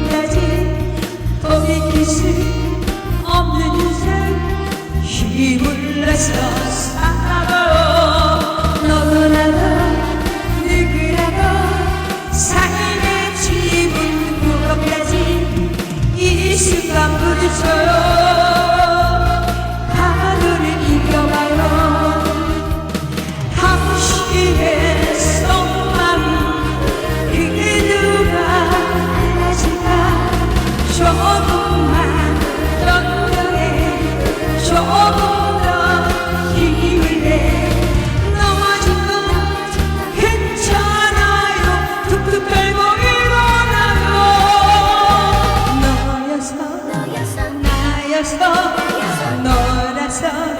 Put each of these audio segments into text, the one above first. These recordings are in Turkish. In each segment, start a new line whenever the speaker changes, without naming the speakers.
cümleci tabii kişi amdünüze Şimun esas 감사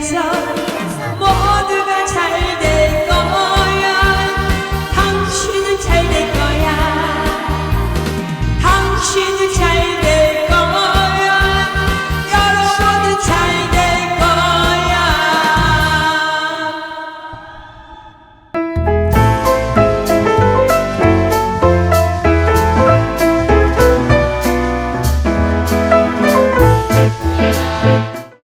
answer.